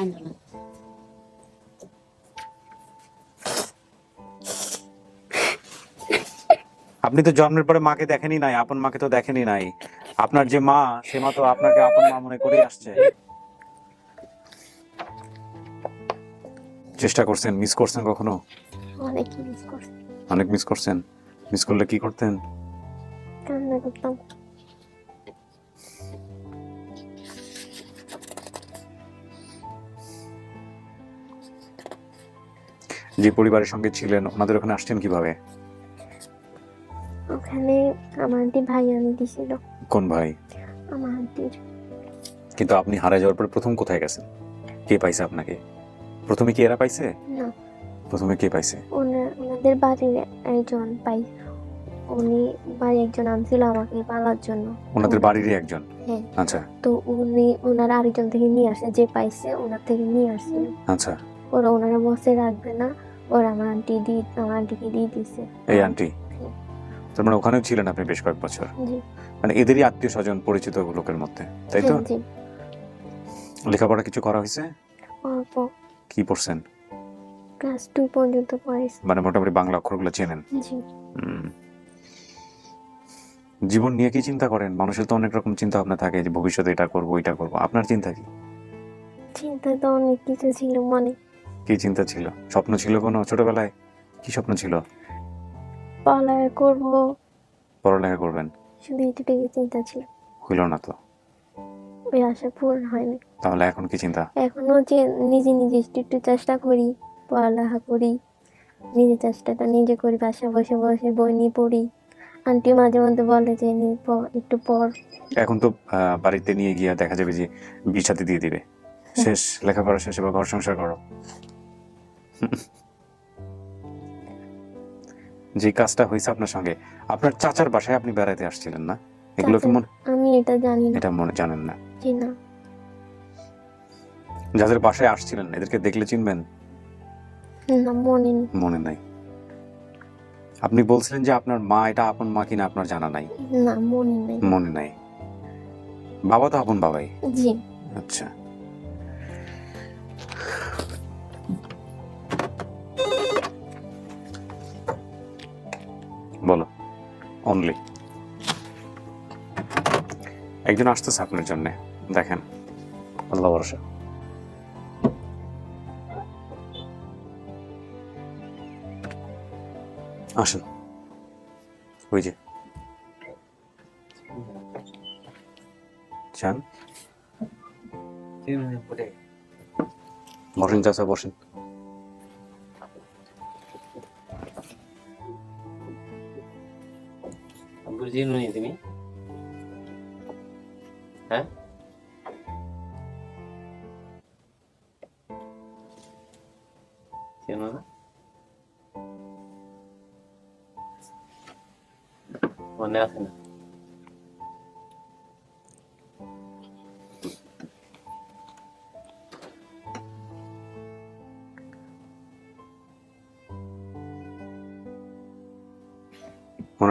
আন্দোলন আপনি তো জন্মের পরে মাকে দেখেনি নাই আপন মাকে তো দেখেনি নাই। আপনার যে মা সে মা তো আপনাকে আপন মা মনে করেই আসছে। চেষ্টা করছেন মিস করছেন কখনো? অনেক মিস করছি। অনেক মিস করছেন। মিস করলে কি করতেন? কান্না করতাম। যে পরিবারের সঙ্গে ছিলেন ওনাদের ওখানে আসছেন কীভাবে? ওখানে আমার আন্টি ভাই আমি দিছিল। কোন ভাই? আমার আন্টির। কিন্তু আপনি হারা যাওয়ার পর প্রথম কোথায় গেছেন? কে পাইছে আপনাকে? প্রথমে কি এরা পাইছে? না। প্রথমে কে পাইছে? ওনার ওনাদের বাড়ির একজন পাই উনি বাড়ি একজন আনছিল আমাকে পালার জন্য। ওনাদের বাড়িরই একজন? হ্যাঁ। আচ্ছা। তো উনি ওনার আরেকজন থেকে নিয়ে আসে যে পাইছে ওনার থেকে নিয়ে আসছিল আচ্ছা। ওরা ওনারা বসে রাখবে না ওরা আমার আন্টি দি আমার দিয়ে দিছে। এই আন্টি তার মানে ওখানেও ছিলেন আপনি বেশ কয়েক বছর? মানে এদেরই আত্মীয় স্বজন পরিচিত লোকের মধ্যে তাই তো? লেখাপড়া কিছু করা হয়েছে? অল্প। কি পড়ছেন? ক্লাস টু পর্যন্ত পড়েছি মানে মোটামুটি বাংলা অক্ষরগুলো চেনেন? জি। জীবন নিয়ে কি চিন্তা করেন? মানুষের তো অনেক রকম চিন্তা ভাবনা থাকে যে ভবিষ্যতে এটা করব এটা করব। আপনার চিন্তা কি? চিন্তা তো অনেক কিছু ছিল মনে কি চিন্তা ছিল? স্বপ্ন ছিল কোনো ছোটবেলায়? কি স্বপ্ন ছিল? পড়ালেখা করব। পড়ালেখা করবেন? শুধু এটুকুই চিন্তা ছিল। হইল না তো। ওই আশা পূরণ হয়নি। তাহলে এখন কি চিন্তা? এখনও যে নিজে নিজে একটু একটু চেষ্টা করি পড়ালেখা করি নিজে চেষ্টাটা নিজে করি বাসা বসে বসে বই নিয়ে পড়ি। আন্টি মাঝে মধ্যে বলে যে নি একটু পড়। এখন তো বাড়িতে নিয়ে গিয়ে দেখা যাবে যে বিছাতে দিয়ে দিবে। শেষ লেখাপড়া শেষ এবার ঘর সংসার করো। যে কাজটা হয়েছে আপনার সঙ্গে আপনার চাচার বাসায় আপনি বেড়াতে আসছিলেন না? এগুলো কি মনে আমি এটা জানি না। এটা মনে জানেন না? জি না। যাদের বাসায় আসছিলেন এদেরকে দেখলে চিনবেন? না মনে নেই। মনে নাই। আপনি বলছিলেন যে আপনার মা এটা আপন মা কিনা আপনার জানা নাই। না মনে নেই। মনে নাই। বাবা তো আপন বাবাই। জি। আচ্ছা। অনলি একজন আসতেছে আপনার জন্য। দেখেন। আল্লাহ ভরসা। আসুন। ওই যে। চান বসেন চাচা বসেন।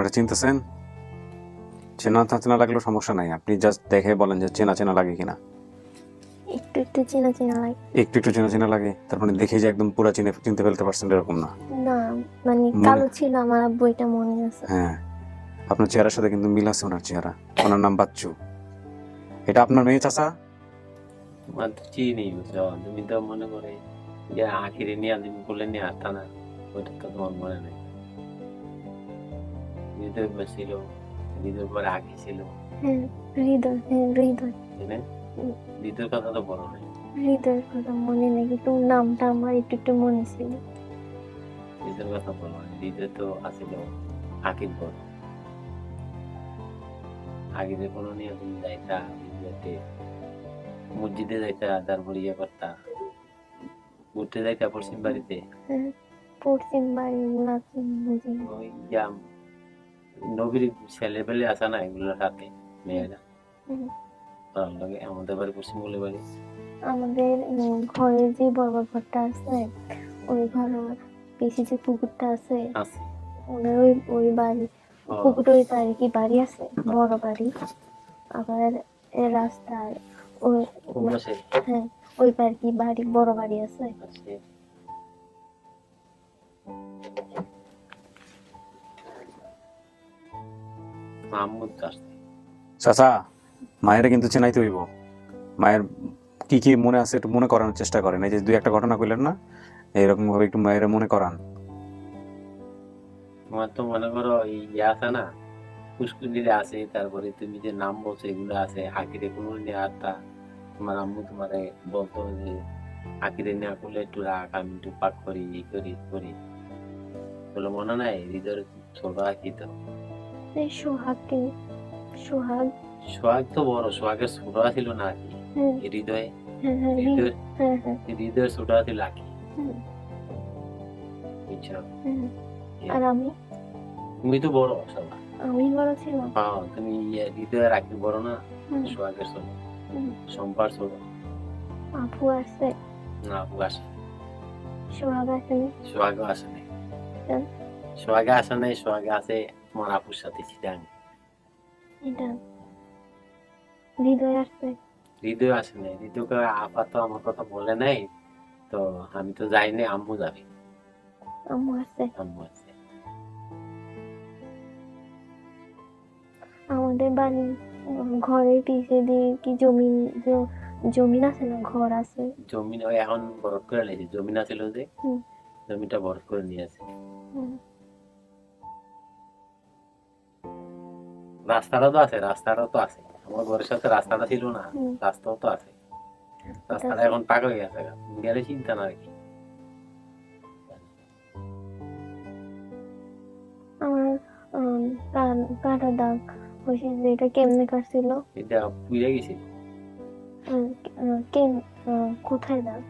ওনারা চিনতেছেন? চেনা চেনা লাগলেও সমস্যা নাই। আপনি জাস্ট দেখে বলেন যে চেনা চেনা লাগে কিনা। একটু একটু চেনা চেনা লাগে। একটু একটু চেনা চেনা লাগে? তার মানে দেখে যে একদম পুরো চিনে চিনতে ফেলতে পারছেন এরকম না। না মানে কালো ছিল আমার আব্বু এটা মনে আছে। হ্যাঁ। আপনার চেহারার সাথে কিন্তু মিল আছে ওনার চেহারা। ওনার নাম বাচ্চু। এটা আপনার মেয়ে চাচা? চিনি বুঝছ? তুমি তো মনে করে যে আখিরে নিয়ে তুমি বলে নিয়ে আসতা না। ওইটা তো তোমার মনে নেই। হৃদয় ছিল হৃদয় পরে আখি ছিল। হৃদয় হৃদয়। হৃদয়ের কথা তো বলো নাই। হৃদয়ের কথা মনে নেই কিন্তু নামটা আমার একটু একটু মনে ছিল। হৃদয়ের কথা বলো হৃদয় তো আসিল আখির পর আগে কোনো নিয়ে তুমি যাইতা বিয়েতে মসজিদে যাইতা তারপর ইয়ে করতা। ঘুরতে যাইতা পশ্চিম বাড়িতে। পশ্চিম বাড়ি ওনাকে বুঝি না। ওই নবীর ছেলে পেলে আসা না এগুলোর সাথে মেয়েরা ভালো লাগে আমাদের বাড়ি পশ্চিম বলে বাড়ি। আমাদের ঘরের যে বড় ঘরটা আছে ওই ঘর পিছে যে পুকুরটা আছে ওনার ওই ওই বাড়ি। পুকুর ওই বাড়ি কি বাড়ি আছে? বড় বাড়ি। আবার এ রাস্তায় ওই হ্যাঁ ওই পার কি বাড়ি বড় বাড়ি আছে। মাহমুদ চাচা মায়ের কিন্তু চেনাইতে হইব। মায়ের কি কি মনে আছে একটু মনে করানোর চেষ্টা করেন। এই যে দুই একটা ঘটনা কইলেন না এরকম ভাবে একটু মায়ের মনে করান। তোমার তো মনে করো ইয়ে আছে না আছে তারপরে তুমি যে নাম বলছো এগুলো আছে হাকিরে কোনো নেওয়াটা তোমার আম্মু তোমারে বলতো যে হাকিরে নেওয়া করলে একটু রাখ আমি একটু পাক করি এই করি করি। বলে মনে নাই হৃদয়ের ছোট আঁকি তো? এই সোহাগকে সোহাগ। সোহাগ তো বড় সোহাগের ছোট ছিল না হ্যাঁ। হৃদয়? হ্যাঁ হ্যাঁ হৃদয়? ছোট ছিল। আর আমি? তুমি তো বড় সবার আমি বড় ছিলাম। হ্যাঁ তুমি হৃদয়ের বড় না সোহাগের ছোট। ছোট। আপু আসছে না আপু আসে সোহাগ আসে নাই কেন? সোহাগে আসে নাই সোহাগে আছে। তোমার আপুর সাথে এটা হৃদয় আসছে হৃদয় আসে নাই হৃদয়কে আপা তো আমার কথা বলে নাই তো আমি তো যাই নাই আম্মু যাবে। আম্মু আসছে আম্মু আছে। আমাদের বাড়ি ঘরের পিছে দিয়ে কি জমিন জমিন আছে না ঘর আছে? জমিন এখন বরফ করে নিয়েছে জমিন আছিল যে। জমিটা বরফ করে নিয়েছে হুম, রাস্তাটা তো আছে রাস্তাটা তো আছে। আমার ঘরের সাথে রাস্তাটা ছিল না রাস্তাও তো আছে। রাস্তাটা এখন পাকা হয়ে গেছে গেলে চিন্তা না আর কি। আমার উম, কান- কাটা দাগ হয়েছে যে এটা কেমনে কাটছিল? এটা পুড়ে গেছে। উম, কেম কোথায় দাগ?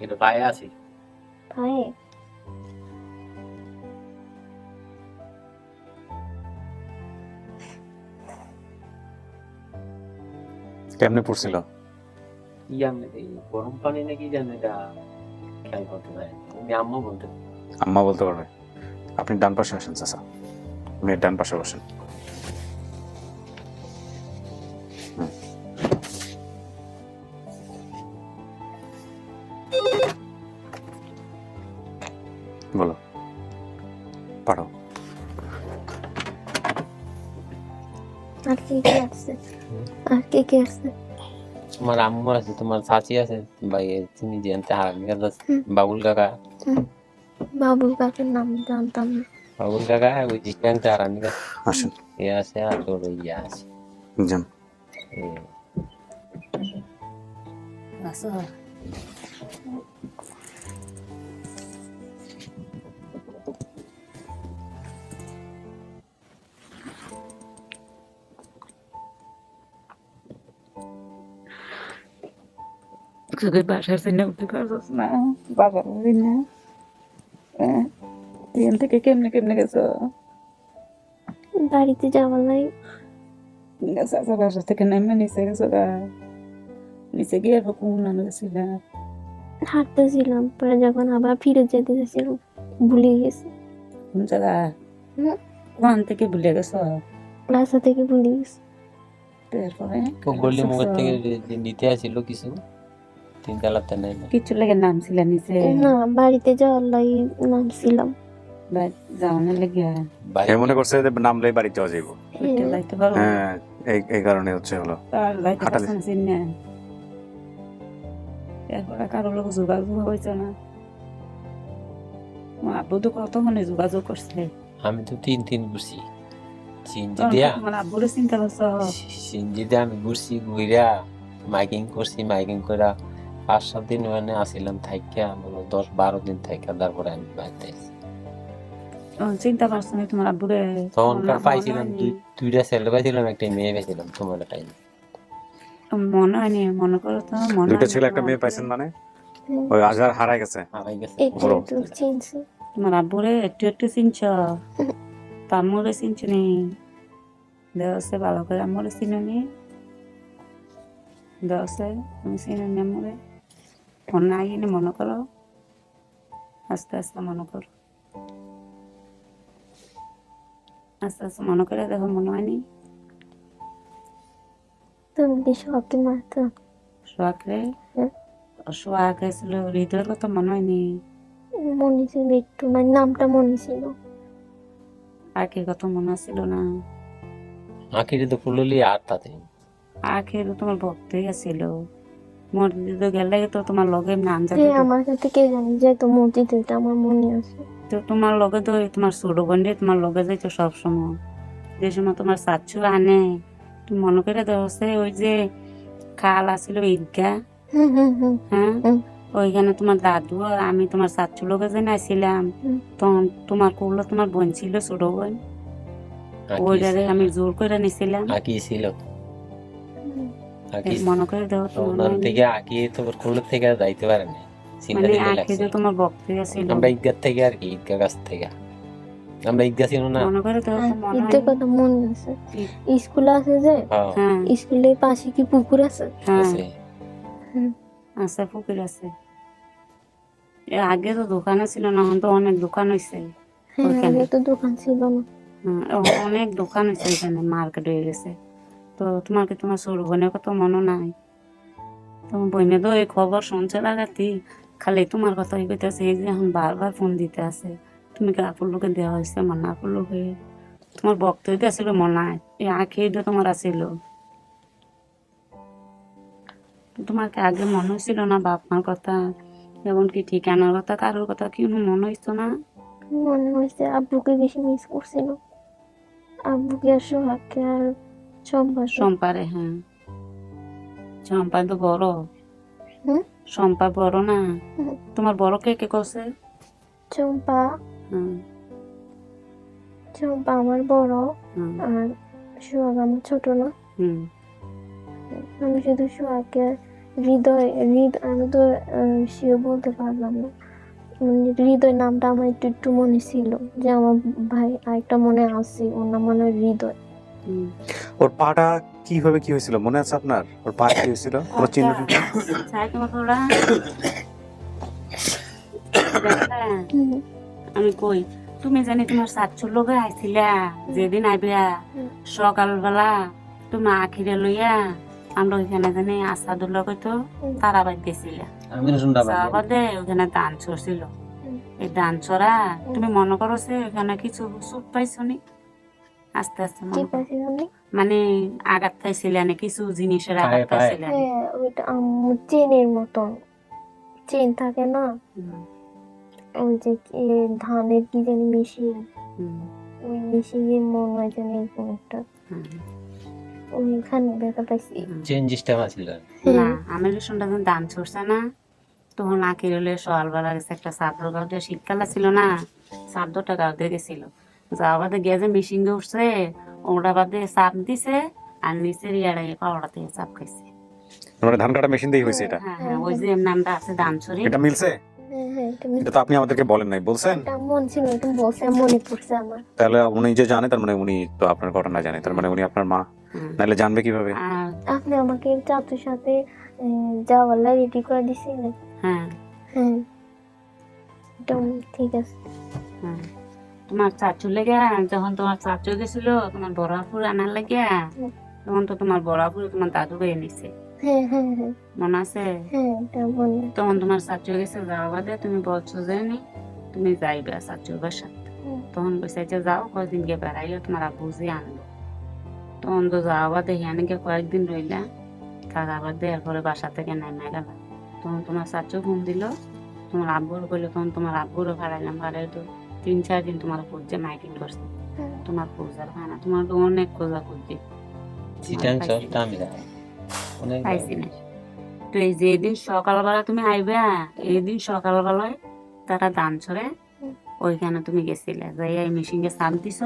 এটা পায়ে আছে। পায়ে? কেমনে পড়ছিল? কি গরম পানি নাকি জানি এটা খেয়াল করতে পারি। আমি আম্মু বলতে আম্মা বলতে পারবে। আপনি ডান পাশে আসেন চাচা। আপনি ডান পাশে বসেন। তোমার আম্মু আছে তোমার চাচি আছে ভাই তুমি জানতে হুম। বাবুল কাকা? বাবুল কাকার নাম জানতাম না। বাবুল কাকা ওই জিজ্ঞানতে আছে আসেন। এ আছে আর তোর ইয়ে আছে। যান। এ, তুই বাসার জন্য উঠতে পারছিস না বাবার বাড়ি না। হ্যাঁ? ট্রেন থেকে কেমনে কেমনে গেছো? বাড়িতে চাচা বাসা থেকে নেমে নিচে গেছো গা। নিচে গিয়ে এরপর কোন গেছিল হাঁটতেছিলাম পরে যখন আবার ফিরে যেতে যাচ্ছিলাম ভুলে গেছি। কোন জায়গা। থেকে ভুলে গেছো? রাস্তা থেকে ভুলে গেছি। গলি মুখ থেকে নিতে আসছিল কিছু? তালাতে নাই কিছু লাগে নাম ছিল নিচে না বাড়িতে যাওয়ার লাই নামছিলাম। যাওয়ানোর লেগে মনে করছে যে যাইব। হ্যাঁ। এই এই কারণে হচ্ছে হলো। আর যাইতে পারছেন চিনে এরপরে কারও লোক যোগাযোগ হয়েছে না। আব্বু তো কতক্ষণে যোগাযোগ করছে? আমি তো তিন তিন ঘুরছি। সিনজি দিয়া। সিনজি দিয়া আমি ঘুরছি ঘুরা মাইকিং করছি মাইকিং করা পাঁচ সাত দিন ওখানে আসিলাম থাইকা মানে দশ বারো দিন থাইকা তারপরে আমি বাড়িতে চিন্তা করছ না তোমার আব্বুরে তখনকার পাইছিলাম দুই দুইটা ছেলে পাইছিলাম একটা মেয়ে পাইছিলাম তোমার টাইম। মনে হয়নি মনে করো তো মনে দুইটা ছেলে একটা মেয়ে পাইছেন মানে? ওই আজার হারাই গেছে। হারাই গেছে। তোমার আব্বুরে একটু একটু চিনছ? তামুরে চিনছ নি? দেওয়াছে ভালো করে আমরে চিনি দেওয়াছে তুমি চিনি নি আমরে মনে আইনি মনে করো আস্তে আস্তে মনে করো। আস্তে আস্তে মনে করে দেখো মনে হয়নি? তুমি কি সবকে মারতো? সোয়াকরে হুম। শোয়া গেছিল হৃদয়ের কথা মনে হয়নি? মনে ছিল একটু মানে নামটা মনে ছিল। আখের কথা মনে ছিল না। আখিরে তো ফুললি আর তাতে। আখের তোমার ভক্তই আছিল। মসজিদে গেলে তো তোমার লগে নাম জানি হ্যাঁ আমার সাথে কে জানি? যে তো মসজিদ এটা আমার মনে আছে। তো তোমার লগে তো তোমার ছোট বোনরে তোমার লগে যাইতো সব সময় যে সময় তোমার চাচ্ছু আনে তুমি মনে করে দেখছে ওই যে খাল আছিল ঈদগা হ্যাঁ? ওইখানে তোমার দাদু আর আমি তোমার চাচ্ছু লগে যে নাইছিলাম। তখন তোমার করল তোমার বোন ছিল ছোট বোন। ওইটারে আমি জোর করে নিছিলাম। ছিল মনে করে দেবো তোমার থেকে আকি তো কোল থেকে যাইতে পারে না চিন্তা দিলে লাগছে তোমার ভক্তি আছিল আমরা ঈদগাহ থেকে আর কি ঈদগাহ কাছ থেকে। আমরা ঈদগাহ ছিল না। মনে করে দেবো ঈদের কথা মনে আছে। স্কুল আছে যে? স্কুলের পাশে কি পুকুর আছে? আছে। আছে পুকুর আছে। আগে তো দোকানে ছিল না এখন তো অনেক দোকান হয়েছে হ্যাঁ আগে তো দোকান ছিল না। হ্যাঁ, অনেক দোকান হয়েছে এখানে মার্কেট হয়ে গেছে। তো তোমার কি তোমার ছোট বোনের কথা মনে নাই? তোমার বোনে তো এই খবর শুনছে লাগাতি, খালি তোমার কথাই কইতেছে, এই যে এখন বারবার ফোন দিতে আছে। তুমি কি আপুর লোকে দেওয়া হয়েছে মনে আপুর লোকে? তোমার বক্তব্য আসছিল মনে হয় এই আঁখি তো তোমার আছিল তোমার কি আগে মনে হয়েছিল না বাপ মার কথা? এমনকি ঠিকানার কথা, কারোর কথা কি মনে হইতো না? মনে হয়েছে আব্বুকে বেশি মিস করছিল আব্বুকে আর সোহাগকে আর সম্পারে হ্যাঁ। সম্পা তো বড়? সম্পা বড় না? তোমার বড় কে কে করছে? চম্পা। চম্পা আমার বড় আর সোহাগ আমার ছোট না। হুম, আমি শুধু সোহাগকে হৃদয় হৃদয় আমি তো শিও বলতে পারলাম না। মানে হৃদয় নামটা আমার একটু একটু মনে ছিল যে আমার ভাই আরেকটা মনে আছে ওর নাম মনে হয় হৃদয়। ওর পাটা কীভাবে কি হয়েছিল মনে আছে আপনার ওর পা কি হয়েছিল চিহ্ন হুম, আমি কই তুমি জানি তোমার সাতশোর লোকে আইছিলা যেদিন আইবিয়া। সকালবেলা তুমি আখিরে লইয়া আমরা ওইখানে জানি আসাদুল্লাহ কইতো। তারা বাদ গেছিলা বাদে ওখানে দান ছড়ছিল। এই দান ছড়া তুমি মনে করো যে ওখানে কিছু সুখ পাইছো নি আস্তে আস্তে মনে আঘাত পাইছিলে কিছু জিনিসের আঘাত। পাইছিলে না? হ্যাঁ ওইটা চেনের মতন। চেন থাকে না? ওই যে ধানের কি জানি মেশিন? ওই মেশিনে মনে হয় জানি এরকম একটা। ওইখানে ব্যথা পাইছি। হুম। চেঞ্জ সিস্টেম আছিল না হ্যাঁ। আমি শুনটা যখন দান ছড়ছে না তখন আঁকির হলে সকালবেলা গেছে একটা গাও দিয়ে শীতকাল ছিল না চাদরটা গাও দিয়ে গেছিল। যাওয়া বাদে গিয়ে যে মেশিন উঠছে ওটা বাদে চাপ দিছে আর নিচের ইয়ারে পাওয়াটা থেকে চাপ খাইছে। মানে ধান কাটা মেশিন দিয়ে হয়েছে এটা? হ্যাঁ হ্যাঁ ওই যে নামটা আছে দান ছড়ি এটা মিলছে? হ্যাঁ হ্যাঁ এটা তো আপনি আমাদেরকে বলেন নাই বলছেন? তাহলে উনি যে জানে তার মানে উনি তো আপনার ঘটনা জানে তার মানে উনি আপনার মা। নাহলে জানবে কীভাবে? আপনি আমাকে চাতুর সাথে যাওয়ার রেডি করে দিছিলেন। হ্যাঁ। হ্যাঁ। এটা ঠিক আছে। হ্যাঁ। তোমার চাচু লেগে যখন তোমার চাচু গেছিল তোমার বড়াপুর আনার লেগে হুম। তখন তো তোমার বড়াপুর তোমার দাদু গিয়ে নিছে মনে আছে? তখন তোমার চাচু গেছে যাওয়া বাদে তুমি বলছো যে নি তুমি যাইবে চাচুর বাসা তখন কইছে যে যাও কয়েকদিন গিয়ে বেড়াইলে তোমার আব্বু যে আনলো। তখন তো যাওয়া বাদে হিয়ানে গিয়ে কয়েকদিন রইলা থাকা বাদে এরপরে বাসা থেকে নামে গেল তখন তোমার চাচু ফোন দিল তোমার আব্বুর কইলো তখন তোমার আব্বুরও ভাড়াইলাম ভাড়াই তো তিন চার দিন তোমার খুঁজছে মাইকিং করছে। হ্যাঁ। তোমার খোঁজার খানা তোমার তো অনেক খোঁজা খুঁজছে। পাইছি। না। তো এই যে দিন সকালবেলা তুমি আইবে এই দিন সকালবেলায় তারা দান ছড়ে ওইখানে তুমি গেছিলে। যাই এই মেশিনকে সাপ দিছ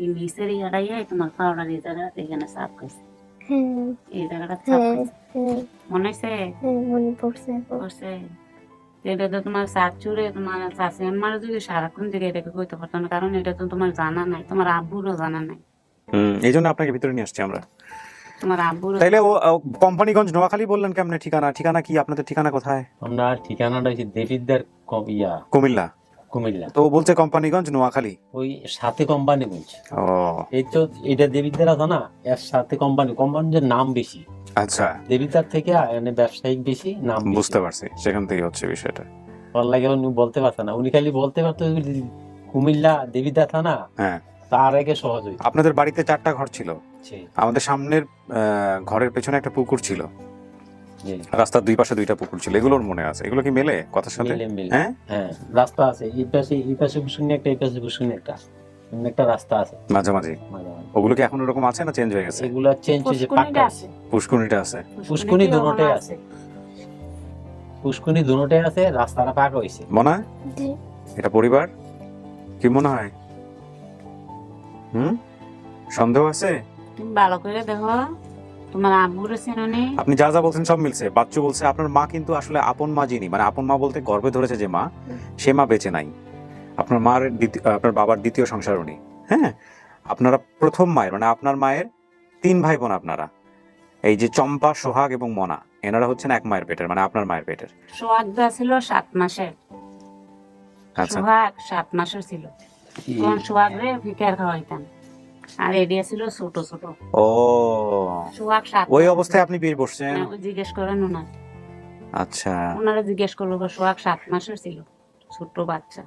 এই নিচের ইয়ারাইয়া তোমার পাউডার এই জায়গা এখানে সাপ খাইছে হ্যাঁ। এই জায়গাটা সাপ হ্যাঁ খাইছে হ্যাঁ। মনে হয়েছে হ্যাঁ মনে পড়ছে। এখন। এটা তো তোমার শাশুড়ে তোমার চাচি আমার যদি সারাক্ষণ থেকে এটাকে কইতে পারতো না কারণ এটা তো তোমার জানা নাই তোমার আব্বুরও জানা নাই। হুম এই জন্য আপনাকে ভিতরে নিয়ে আসছি আমরা। তোমার আব্বুর তাইলে ও ও, কোম্পানিগঞ্জ নোয়াখালী বললেন কেমনে ঠিকানা? ঠিকানা কি? আপনাদের ঠিকানা কোথায়? আমরা ঠিকানাটা হচ্ছে দেবিদ্দার কবিয়া কুমিল্লা। কুমিল্লা। তো বলছে কোম্পানিগঞ্জ নোয়াখালী। ওই সাথে কোম্পানি বলছে। ও। এই তো এটা দেবিদ্বার আছে না এর সাথে কোম্পানি কোম্পানির নাম বেশি। আচ্ছা। দেবিদ্বার থেকে এনে ব্যবসায়িক বেশি নাম বুঝতে পারছি সেখান থেকে হচ্ছে বিষয়টা। ওর লাগে উনি বলতে পারছে না উনি খালি বলতে পারতো কুমিল্লা দেবিদ্বার থানা হ্যাঁ। তার আগে সহজ আপনাদের বাড়িতে চারটা ঘর ছিল। আমাদের সামনের ঘরের পেছনে একটা পুকুর ছিল। রাস্তার দুই পাশে দুইটা পুকুর ছিল এগুলোর মনে আছে? এগুলো কি মেলে কথার সাথে? মিলে মিলে। হ্যাঁ? হ্যাঁ রাস্তা আছে। এই পাশে এই পাশে শুনে একটা এই পাশে শুনে একটা। একটা রাস্তা আছে। মাঝামাঝি। মাঝে মাঝে। ওগুলো কি এখন ওরকম আছে না চেঞ্জ হয়ে গেছে? এগুলা চেঞ্জ হয়েছে পাক্কা। আছে। পুষ্কুনিটা আছে। পুষ্কুনি মনে আছে। পুষ্কুনি দুটোটাই আছে রাস্তাটা পাকা হয়েছে। মনে হয়? জি। এটা পরিবার? কি মনে হয়? হুম? সন্দেহ আছে? ভালো করে দেখো। তোমার আব্বুরে চেননি আপনি যা যা বলছেন সব মিলছে। বাচ্চু বলছে আপনার মা কিন্তু আসলে আপন মা যিনি। মানে আপন মা বলতে গর্বে ধরেছে যে মা সে মা বেঁচে নাই। আপনার মার আপনার বাবার দ্বিতীয় সংসার উনি। হ্যাঁ? আপনারা প্রথম মায়ের মানে আপনার মায়ের তিন ভাই বোন আপনারা। এই যে চম্পা সোহাগ এবং মনা এনারা হচ্ছেন এক মায়ের পেটের মানে আপনার মায়ের পেটের। সোহাগ দা ছিল সাত মাসের। আচ্ছা। সোহাগ সাত মাসের ছিল। তখন সোহাগ রে ফিকার খাওয়াইতাম। আর এডিয়া ছিল ছোট ছোট। ও। সোহাগ সাত। ওই অবস্থায় আপনি বীর বসছেন জিজ্ঞেস করেন না আচ্ছা। ওনারা জিজ্ঞেস করল সোহাগ সাত মাসের ছিল ছোট বাচ্চা।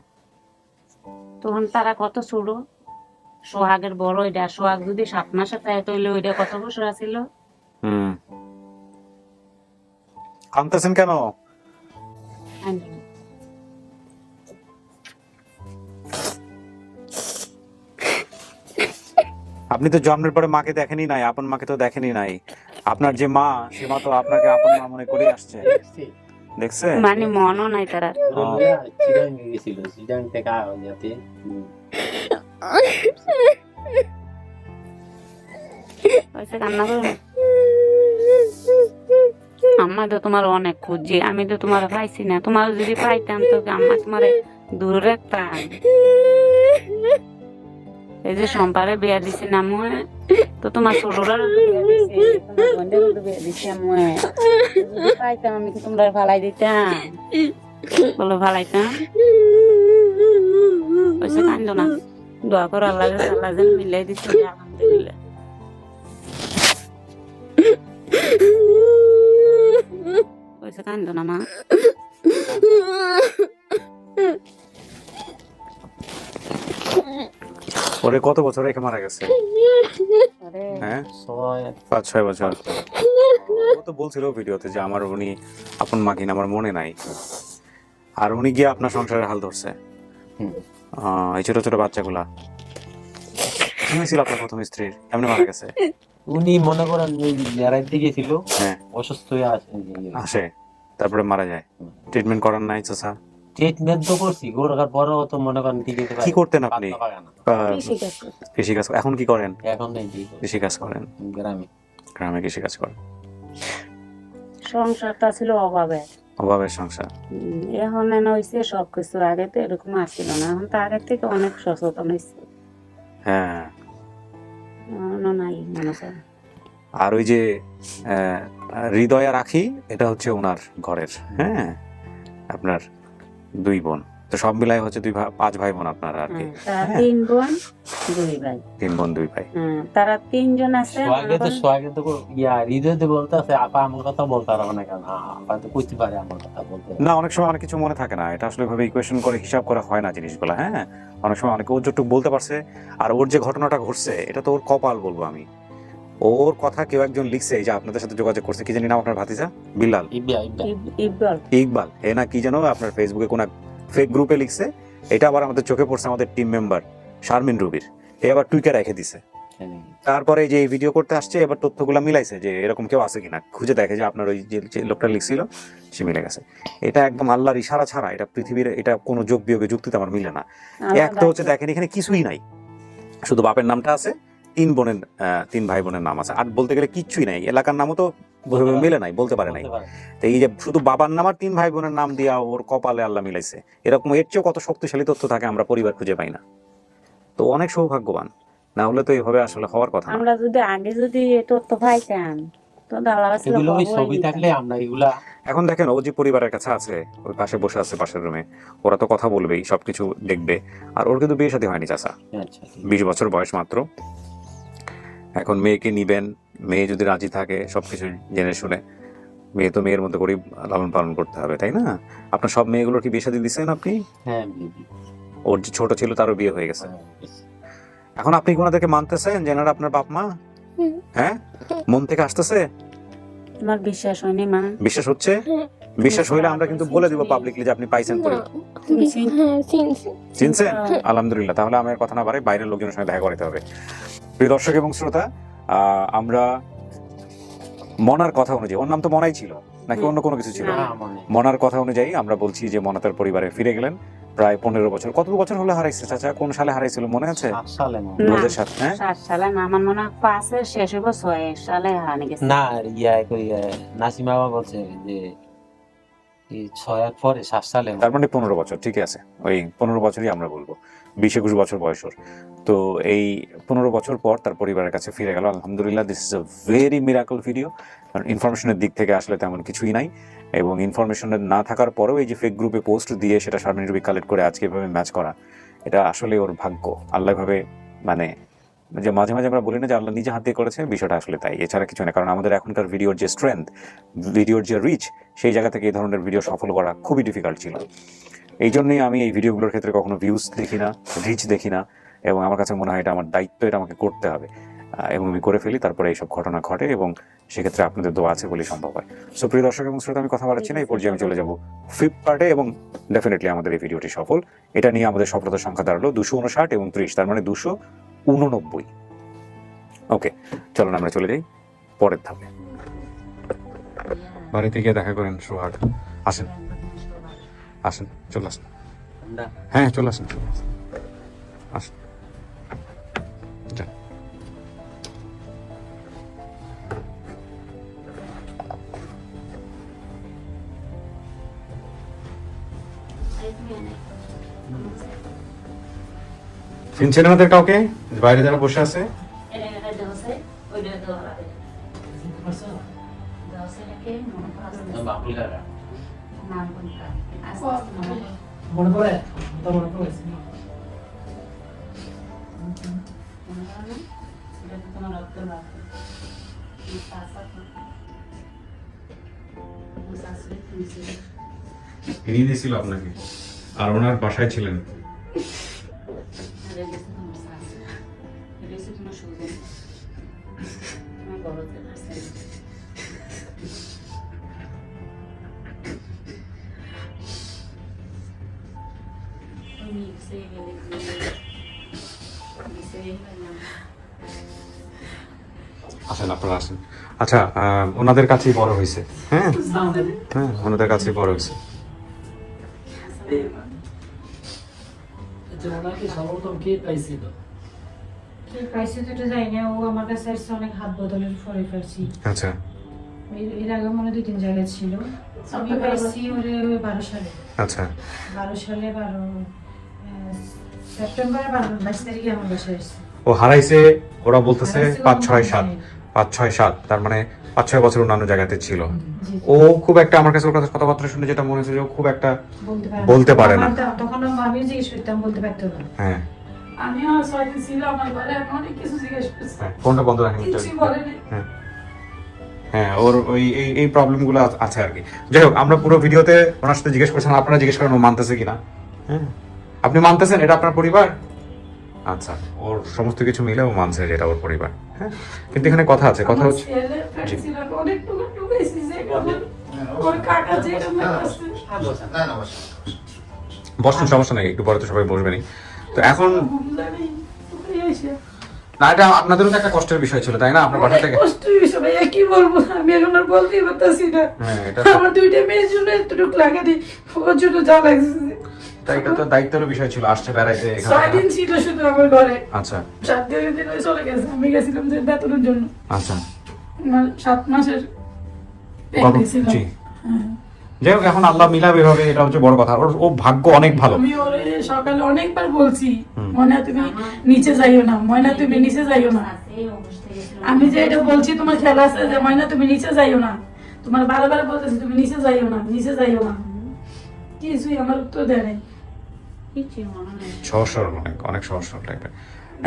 তখন তারা কত ছোট? সোহাগের বড় এটা। সোহাগ যদি সাত মাসের তাই তাহলে ওইটা কত বছর আছিল? হুম। কানতেছেন কেন? আপনি তো জন্মের পরে মাকে দেখেনি নাই, আপন মাকে তো দেখেনি নাই। আপনার যে মা, সে মা তো আপনাকে আপন মা মনে করে আসছে। দেখছে? মানে মনও নাই তারা চিরাং গেছিল চিরাং থেকে কান্না আম্মা তো তোমার অনেক খুঁজছি আমি তো তোমার পাইছি না। তোমার যদি পাইতাম তো আম্মা তোমার দূরে রাখতাম। এই যে সম্পারে বিয়া দিছি না মুয়ে তো তোমার ছোটরা বিয়া তোমার ফালাই দিতাম বলো ফালাইতাম পয়সা কান্দ না। দোয়া করো, আল্লাহ আল্লাহ মিলাই দিচ্ছে পয়সা কান্দ না, মা। ওরে কত বছর রেখে মারা গেছে? হ্যাঁ? পাঁচ ছয় বছর। ও তো বলছিল ভিডিওতে যে আমার উনি আপন মা কিনা আমার মনে নাই। আর উনি গিয়ে আপনার সংসারের হাল ধরছে। এই ছোট ছোট বাচ্চাগুলা। কি হয়েছিল আপনার প্রথম স্ত্রীর এমনি মারা গেছে? উনি মনে করেন বেড়াইতে হ্যাঁ। অসুস্থ হয়ে আসে। আসে। তারপরে মারা যায়। ট্রিটমেন্ট করার নাই চাচা। ট্রিটমেন্ট তো করছি গোড়ার পরেও তো মনে করেন ঠিক আছে কি করতেন আপনি? কৃষি কাজ এখন কি করেন? এখন নেই কি কৃষি কাজ করেন। গ্রামে। গ্রামে কৃষি কাজ করেন। সংসারটা ছিল অভাবে। অভাবের সংসার। এখন এনে হয়েছে সব কিছু আগে তো এরকম আসছিল না। এখন তো আগের থেকে অনেক সচেতন হয়েছে হ্যাঁ। নাই মনে হয়। আর ওই যে আহ, হৃদয়া রাখি এটা হচ্ছে ওনার ঘরের হ্যাঁ? আপনার দুই বোন। তো সব মিলাই হচ্ছে দুই ভাই পাঁচ ভাই বোন আপনার আর কি। হ্যাঁ, তিন বোন দুই ভাই। তিন বোন দুই ভাই। হ্যাঁ, তারা তিনজন আছে সোহাগে তো মনে তো ইয়া হৃদয়তে বলতে আছে আপা আমার কথা বলতে পারবে না কেন? আপা তো কইতে পারে আমার কথা বলতে। না অনেক সময় অনেক কিছু মনে থাকে না। এটা আসলে ভাবে ইকুয়েশন করে হিসাব করা হয় না জিনিসগুলো হ্যাঁ? অনেক সময় অনেকে ওর যতটুকু বলতে পারছে আর ওর যে ঘটনাটা ঘটছে এটা তো ওর কপাল বলব আমি। ওর কথা কেউ একজন লিখছে এই যে আপনাদের সাথে যোগাযোগ করছে কি জানি নাম আপনার ভাতিজা? বিল্লাল। ইকবাল ইকবাল। এ না কি জানো আপনার ফেসবুকে কোন ফেক গ্রুপে লিখছে এটা আবার আমাদের চোখে পড়ছে আমাদের টিম মেম্বার শারমিন রুবির। এ আবার টুইকে রেখে দিছে। তারপরে যে এই ভিডিও করতে আসছে এবার তথ্যগুলো মিলাইছে যে এরকম কেউ আছে কিনা। খুঁজে দেখে যে আপনার ওই যে লোকটা লিখছিল সে মিলে গেছে। এটা একদম আল্লাহর ইশারা ছাড়া এটা পৃথিবীর এটা কোনো যোগ বিয়োগে যুক্তিতে আমার মিলে না। একটা হচ্ছে। দেখেন এখানে কিছুই নাই। শুধু বাপের নামটা আছে তিন বোনের তিন ভাই বোনের নাম আছে। আর বলতে গেলে কিচ্ছুই নাই। এলাকার নামও তো মিলে নাই বলতে পারে নাই। তো এই যে শুধু বাবার নাম আর তিন ভাই বোনের নাম দিয়া ওর কপালে আল্লাহ মিলাইছে এরকম এর চেয়েও কত শক্তিশালী তথ্য থাকে আমরা পরিবার খুঁজে পাই না। তো অনেক সৌভাগ্যবান। না হলে তো এইভাবে আসলে হওয়ার কথা আমরা যদি আগে যদি তথ্য পাইতাম এখন দেখেন ও যে পরিবারের কাছে আছে ওই পাশে বসে আছে পাশের রুমে ওরা তো কথা বলবেই সবকিছু দেখবে। আর ওর কিন্তু বিয়ে সাথে হয়নি চাচা। আচ্ছা। বিশ বছর বয়স মাত্র। এখন মেয়েকে নিবেন মেয়ে যদি রাজি থাকে সবকিছু জেনে শুনে। মেয়ে তো মেয়ের মতো করেই লালন পালন করতে হবে তাই না? আপনার সব মেয়েগুলোর কি বিয়ে শাদী দিচ্ছেন আপনি? হ্যাঁ ওর যে ছোট ছিল তারও বিয়ে হয়ে গেছে। এখন আপনি কি ওনাদেরকে মানতেছেন যে এনারা আপনার বাপ মা? হ্যাঁ? মন থেকে আসতেছে? তোমার বিশ্বাস হয়নি মা। বিশ্বাস হচ্ছে? বিশ্বাস হইলে আমরা কিন্তু বলে দিব পাবলিকলি যে আপনি পাইছেন হ্যাঁ চিনছি। চিনছেন? আলহামদুলিল্লাহ তাহলে আমার কথা না পারে বাইরের লোকজনের সঙ্গে দেখা করতে হবে। প্রিয় দর্শক এবং শ্রোতা আমরা মনার কথা অনুযায়ী ওর নাম তো মনাই ছিল নাকি অন্য কোনো কিছু ছিল? মনার কথা অনুযায়ী আমরা বলছি যে মনা তার পরিবারে ফিরে গেলেন প্রায় পনেরো বছর। কত বছর হলে হারাইছে চাচা? কোন সালে হারাইছিল মনে আছে? সাত সালে দু হাজার সাত হ্যাঁ? সালে আমার মনে হয় পাঁচের শেষ হইব ছয় সালে হারানি গেছে। না ইয়া নাসিমা বাবা বলছে যে ছয় এক পরে সাত সালে তার মানে পনেরো বছর ঠিক আছে। ওই পনেরো বছরই আমরা বলব। বিশ একুশ বছর বয়সর তো এই পনেরো বছর পর তার পরিবারের কাছে ফিরে গেল। আলহামদুলিল্লাহ this is a very miracle video কারণ ইনফরমেশনের দিক থেকে আসলে তেমন কিছুই নাই। এবং ইনফরমেশনের না থাকার পরেও এই যে ফেক গ্রুপে পোস্ট দিয়ে সেটা শারমিন কালেক্ট করে আজকে এভাবে ম্যাচ করা, এটা আসলে ওর ভাগ্য। আল্লাহভাবে মানে যে মাঝে মাঝে আমরা বলি না যে আল্লাহ নিজে হাত দিয়ে করেছে, বিষয়টা আসলে তাই। এছাড়া কিছু না কারণ আমাদের এখনকার ভিডিওর যে স্ট্রেংথ ভিডিওর যে রিচ সেই জায়গা থেকে এই ধরনের ভিডিও সফল করা খুবই ডিফিকাল্ট ছিল। এই জন্যই আমি এই ভিডিওগুলোর ক্ষেত্রে কখনো ভিউজ দেখি না রিচ দেখি না এবং আমার কাছে মনে হয় এটা আমার দায়িত্ব, এটা আমাকে করতে হবে। এবং আমি করে ফেলি, তারপরে এইসব ঘটনা ঘটে এবং সেক্ষেত্রে আপনাদের দোয়া আছে বলে সম্ভব হয়। সো প্রিয় দর্শক এবং শ্রোতা, আমি কথা বলাচ্ছি না, এই পর্যায়ে আমি চলে যাব ফিফথ পার্টে এবং ডেফিনেটলি আমাদের এই ভিডিওটি সফল। এটা নিয়ে আমাদের সফলতার সংখ্যা দাঁড়াল দুশো উনষাট এবং ত্রিশ, তার মানে দুশো উননব্বই ওকে চলুন আমরা চলে যাই পরের ধাপে। বাড়িতে গিয়ে দেখা করেন সোহাগ। আসেন। আসেন চলে আসেন। হ্যাঁ চলে আসেন চলে আসেন। আসেন। চিনছেন আমাদের কাউকে? বাইরে যারা বসে আছে? মনে পড়ে? তো মনে পড়ে? দিয়েছিল আপনাকে। আর ওনার বাসায় ছিলেন। আচ্ছা ওনাদের কাছেই বড় হয়েছে। হ্যাঁ? হ্যাঁ ওনাদের কাছেই বড় হয়েছে। যে ওনাকে সর্বপ্রথম কে পাইছিল? কি পাইছে তো এটা জানি না ও আমার কাছে আসছে অনেক হাত বদলের পরে ফেলছি আচ্ছা। এর আগে মনে দুই তিন জায়গায় ছিল। আমি পাইছি ওরে বারো সালে। আচ্ছা। বারো সালে বারো সেপ্টেম্বরে বারো বাইশ তারিখে আমার বাসায় এসছে। ও হারাইছে ওরা বলতেছে পাঁচ ছয় সাত। পাঁচ ছয় সাত তার মানে পাঁচ ছয় বছর অন্যান্য জায়গাতে ছিল। ও খুব একটা আমার কাছে ওর কাছে কথাবার্তা শুনে যেটা মনে হচ্ছে যে ও খুব একটা বলতে পারে না। তখন আমি জিজ্ঞেস করতাম বলতে পারতো না। হ্যাঁ। আমিও ছয় দিন ছিল আমার ঘরে আমি অনেক কিছু জিজ্ঞেস করছি। হ্যাঁ, ফোনটা বন্ধ রাখেন কিছু বলেনি। হ্যাঁ। হ্যাঁ ওর ওই এই এই প্রবলেমগুলো আছে আর কি। যাই হোক আমরা পুরো ভিডিওতে ওনার সাথে জিজ্ঞেস করছেন আপনারা জিজ্ঞেস করেন ও মানতেছে কিনা? হ্যাঁ। আপনি মানতেছেন? এটা আপনার পরিবার? আচ্ছা ওর সমস্ত কিছু মিলে ও মানছে যে এটা ওর পরিবার হ্যাঁ? কিন্তু এখানে কথা আছে কথা হচ্ছে ছেলে পেট ছিল অনেক টুকু টুকাইছি যে কারণে ওর কাকা যে কারণে আসছে বসুন সমস্যা নেই একটু পরে তো সবাই বসবেনই তো এখন না এটা আপনাদেরও তো একটা কষ্টের বিষয় ছিল তাই না? আপনার বাসা থেকে কষ্ট হয়েছে ভাইয়া কি বলব? আমি এখন আর বলতেই পারতাছি না। হ্যাঁ আমার দুইটা মেয়ের জন্য এতটুকু লাগানি ওর জন্য যা লাগছে। এটা তো দায়িত্বের বিষয় ছিল আসছে বেড়াইতে ছয় দিন ছিল শুধু আমার ঘরে। আচ্ছা। সাত দিনের দিন ওই চলে গেছে আমি গেছিলাম যে বেতনের জন্য। আচ্ছা। সাত মাসের জি। হ্যাঁ। যাই হোক এখন আল্লাহ মিলাবে এভাবে এটা হচ্ছে বড় কথা। ওর ও ভাগ্য অনেক ভালো। আমি ওরে সকালে অনেকবার বলছি ময়না তুমি নিচে যাইও না ময়না তুমি নিচে যাইও না। আমি যে এটা বলছি তোমার খেলা আছে যে ময়না তুমি নিচে যাইও না? তোমার বারবার বলতেছি তুমি নিচে যাইও না নিচে যাইও না। কিছুই আমার উত্তর দেয় নাই কিছুই মনে নেই সহজ সরল অনেক অনেক সহজ সরল টাইপের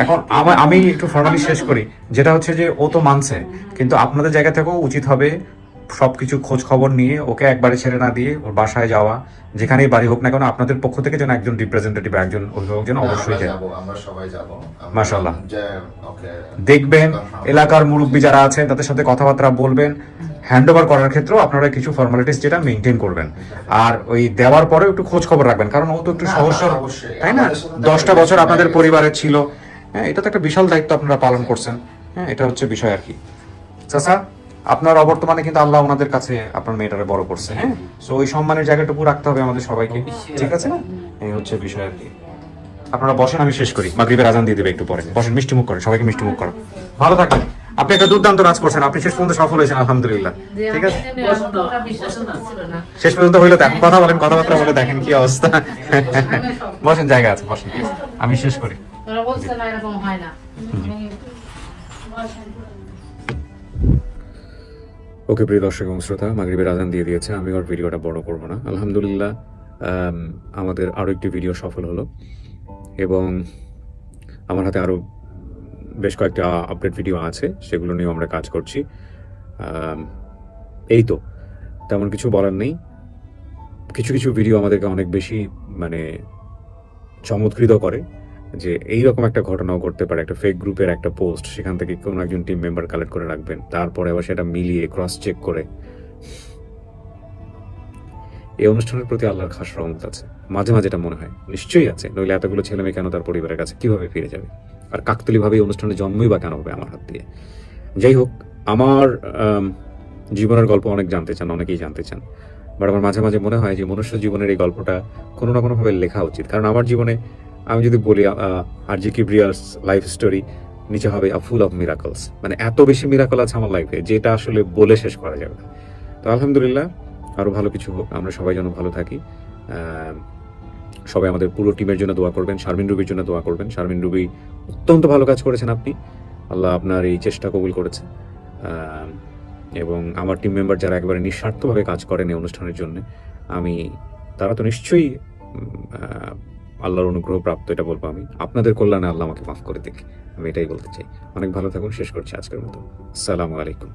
এখন আমি একটু ফর্মালি শেষ করি। যেটা হচ্ছে যে ও তো মানছে। কিন্তু আপনাদের জায়গা থেকেও উচিত হবে সবকিছু খোঁজ খবর নিয়ে ওকে একবারে ছেড়ে না দিয়ে ওর বাসায় যাওয়া। যেখানেই বাড়ি হোক না কেন আপনাদের পক্ষ থেকে যেন একজন রিপ্রেজেন্টেটিভ একজন অভিভাবক যেন অবশ্যই যায়। যাব আমরা সবাই যাব। আমরা মাশাআল্লাহ। যে ওকে দেখবেন এলাকার মুরব্বী যারা আছেন তাদের সাথে কথাবার্তা বলবেন। হ্যান্ড ওভার করার ক্ষেত্রেও আপনারা কিছু ফর্মালিটিস যেটা মেনটেন করবেন। আর ওই দেওয়ার পরেও একটু খোঁজ খবর রাখবেন কারণ ও তো একটু অবশ্যই। তাই না? দশটা বছর আপনাদের থাকে। পরিবারে ছিল। হ্যাঁ এটা তো একটা বিশাল দায়িত্ব আপনারা পালন করছেন। হ্যাঁ এটা হচ্ছে বিষয় আর কি। চাচা আপনার অবর্তমানে কিন্তু আল্লাহ ওনাদের কাছে আপনার মেয়েটারে বড় করছে হ্যাঁ? সো ওই সম্মানের জায়গাটুকু রাখতে হবে আমাদের সবাইকে। ঠিক আছে না? এই হচ্ছে বিষয় আর কি। আপনারা বসেন আমি শেষ করি। মাগরিবের আজান দিয়ে দেবে একটু পরে। বসেন মিষ্টি মুখ করেন সবাইকে মিষ্টি মুখ করো ভালো থাকবেন। আপনি একটা দুর্দান্ত কাজ করছেন আপনি শেষ পর্যন্ত সফল হয়েছেন আলহামদুলিল্লাহ। ঠিক আছে? শেষ পর্যন্ত হইল তো কথা বলেন কথাবার্তা বলে দেখেন কি অবস্থা। বসেন জায়গা আছে বসেন। আমি শেষ করি। তোরা বলছে না এরকম হয় না। ওকে প্রিয় দর্শক এবং শ্রোতা মাগরিবের আজান দিয়ে দিয়েছে। আমি আর ভিডিওটা বড় করব না। আলহামদুলিল্লাহ আমাদের আরও একটি ভিডিও সফল হলো। এবং আমার হাতে আরও বেশ কয়েকটা আপডেট ভিডিও আছে, সেগুলো নিয়েও আমরা কাজ করছি। এই তো, তেমন কিছু বলার নেই। কিছু কিছু ভিডিও আমাদেরকে অনেক বেশি মানে চমৎকৃত করে যে এইরকম একটা ঘটনাও ঘটতে পারে, একটা ফেক গ্রুপের একটা পোস্ট সেখান থেকে কোনো একজন টিম মেম্বার কালেক্ট করে রাখবেন, তারপরে আবার সেটা মিলিয়ে ক্রস চেক করে। এই অনুষ্ঠানের প্রতি আল্লাহর খাস রহমত আছে। মাঝে মাঝে এটা মনে হয়। নিশ্চয়ই আছে, নইলে এতগুলো ছেলে মেয়ে কেন তার পরিবারের কাছে? কীভাবে ফিরে যাবে? আর কাকতলিভাবে এই অনুষ্ঠানের জন্মই বা কেন হবে আমার হাত দিয়ে? যাই হোক, আমার জীবনের গল্প অনেক জানতে চান, অনেকেই জানতে চান। বাট আমার মাঝে মাঝে মনে হয় যে মনুষ্য জীবনের এই গল্পটা কোনো না কোনোভাবে লেখা উচিত। কারণ আমার জীবনে আমি যদি বলি আর জি কিব্রিয়াস লাইফ স্টোরি, নিচে হবে আ ফুল অফ মিরাকলস। মানে এত বেশি মিরাকল আছে আমার লাইফে, যেটা আসলে বলে শেষ করা যাবে তো আলহামদুলিল্লাহ, আরও ভালো কিছু হোক, আমরা সবাই যেন ভালো থাকি। সবাই আমাদের পুরো টিমের জন্য দোয়া করবেন, শারমিন রুবির জন্য দোয়া করবেন। শারমিন রুবি অত্যন্ত ভালো কাজ করেছেন আপনি। আল্লাহ আপনার এই চেষ্টা কবুল করেছে। এবং আমার টিম মেম্বার যারা একবারে নিঃস্বার্থভাবে কাজ করেন এই অনুষ্ঠানের জন্য, আমি, তারা তো নিশ্চয়ই আল্লাহর অনুগ্রহ প্রাপ্ত, এটা বলব আমি। আপনাদের কল্যাণে আল্লাহ আমাকে মাফ করে দিক। আমি এটাই বলতে চাই। অনেক ভালো থাকুন, শেষ করছি আজকের মতো। আসসালামু আলাইকুম।